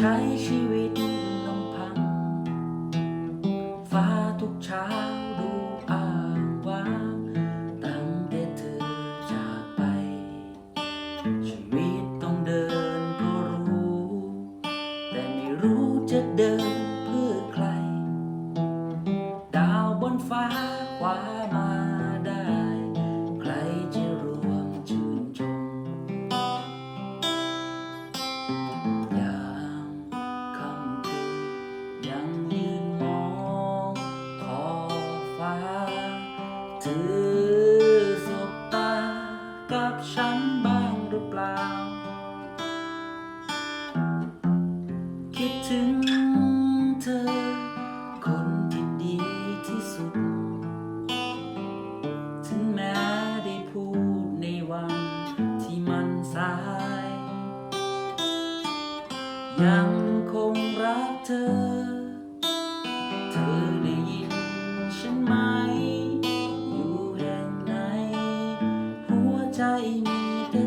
ใช้ชีวิตลำพัง ฟ้าทุกเช้าดูอ้างว้างตั้งแต่เธอจากไปชีวิต ยังคงรักเธอ เธอได้ยินฉันไหม อยู่แห่งไหน หัวใจมีแต่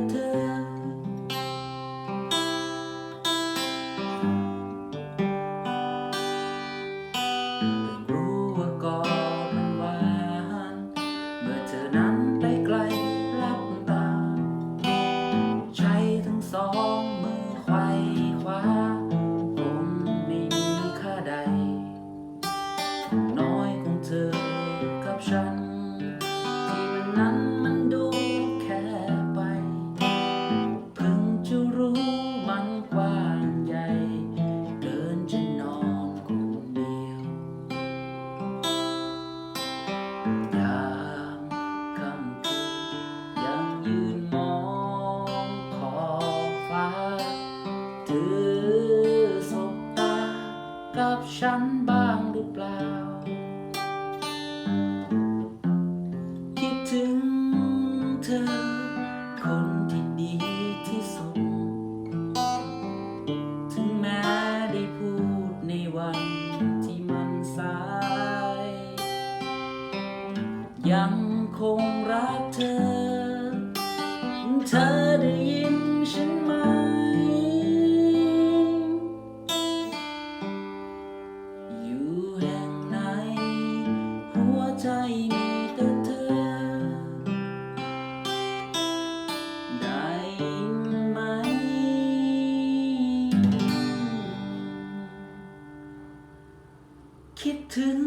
ฉัน ที่มันนั้นมันดูแค่ไป เพิ่งจะรู้มันกว้างใหญ่เกินจะนอนคนเดียวยามค่ำคืนยังยืนมองขอบฟ้าเธอสบตากับฉันบ้างหรือเปล่า ยังคงรักเธอ เธอได้ยินฉันไหม อยู่แห่งไหน หัวใจมีแต่เธอ ได้ยินไหม คิดถึง